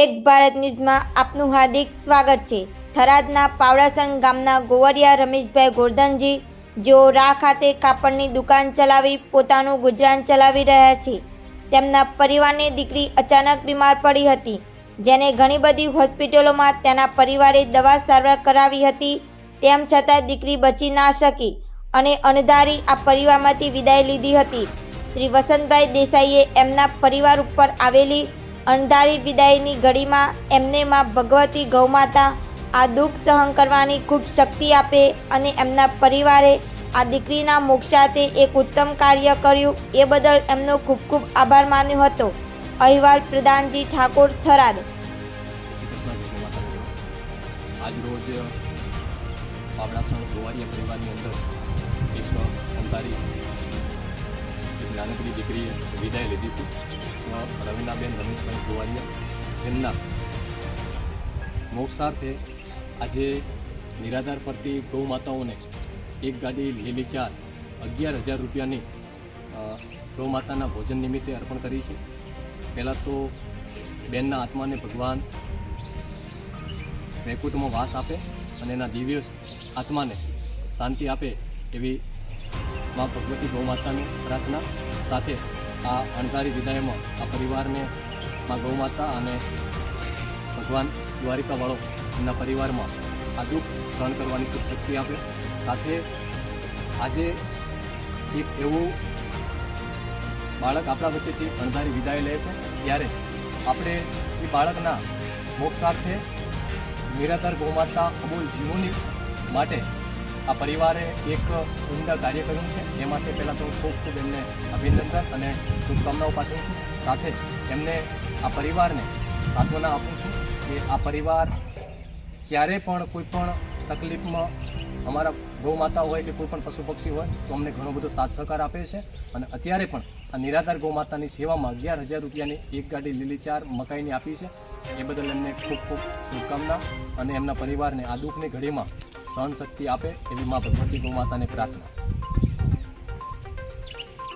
એક ભારત ન્યૂઝમાં આપનું હાર્દિક સ્વાગત છે. થરાદના પાવડાસણ ગામના ગોવરિયા રમેશભાઈ ગોરધનજી, જેઓ રા ખાતે કાપડની દુકાન ચલાવી પોતાનું ગુજરાન ચલાવી રહ્યા છે. તેમના પરિવારની દીકરી અચાનક બીમાર પડી હતી, જેને ઘણી બધી હોસ્પિટલોમાં તેના પરિવારે દવા સારવાર કરાવી હતી. તેમ છતાં દીકરી બચી ના શકી અને અણધારી આ પરિવારમાંથી વિદાય લીધી હતી. શ્રી વસંતભાઈ દેસાઈએ એમના પરિવાર ઉપર આવેલી અણધારી વિદાયની ઘડીમાં એમને માં ભગવતી ગૌમાતા આ દુઃખ સહન કરવાની ખૂબ શક્તિ આપે અને એમના પરિવારે આ દીકરીના મોક્ષાતે એક ઉત્તમ કાર્ય કર્યું એ બદલ એમનો ખૂબ ખૂબ આભાર માન્યો હતો. અહેવાલ પ્રધાનજી ઠાકોર, થરાદ. શ્રી કૃષ્ણ જય માતા આજ રોજ પાવડાસણ ગોવારિયા પરિવારની અંદર એક અંધારી નાનકડી દીકરીએ વિદાય લીધી હતી રવિનાબેન રમેશભાઈ ગોવાલિયા જેમના મોક્ષાર્થે આજે નિરાધાર ફરતી ગૌ માતાઓને એક ગાડી લીલી ચાર અગિયાર હજાર રૂપિયાની ગૌ માતાના ભોજન નિમિત્તે અર્પણ કરી છે પહેલાં તો બેનના આત્માને ભગવાન વૈકુંઠમાં વાસ આપે અને એના દિવ્ય આત્માને શાંતિ આપે એવી મા ભગવતી ગૌ માતાની પ્રાર્થના સાથે આ અણધારી વિદાયમાં આ પરિવારને મા ગૌ માતા અને ભગવાન દ્વારિકાવાળો એમના પરિવારમાં આ દુઃખ સહન કરવાની ખૂબ શક્તિ આપે. સાથે આજે એક એવું બાળક આપણા વચ્ચેથી અણધારી વિદાય લે છે. ત્યારે આપણે એ બાળકના મોક્ષાર્થે નિરાધાર ગૌમાતા અમૂલ જીવોની માટે આ પરિવારે એક ઉમદા કાર્ય કર્યું છે. એ માટે પહેલાં તો ખૂબ ખૂબ એમને અભિનંદન અને શુભકામનાઓ પાઠવું છું. સાથે એમને આ પરિવારને સાંત્વના આપું છું કે આ પરિવાર ક્યારે પણ કોઈ પણ તકલીફમાં અમારા ગૌ માતા હોય કે કોઈ પણ પશુ પક્ષી હોય તો અમને ઘણો બધો સાથ સહકાર આપે છે. અને અત્યારે પણ આ નિરાધાર ગૌ માતાની સેવામાં અગિયાર હજાર રૂપિયાની એક ગાડી લીલી ચાર મકાઈની આપી છે. એ બદલ એમને ખૂબ ખૂબ શુભકામના અને એમના પરિવારને આ દુઃખની ઘડીમાં સહન શક્તિ આપે એવી મા ભગવતી ગૌ માતાને પ્રાર્થના.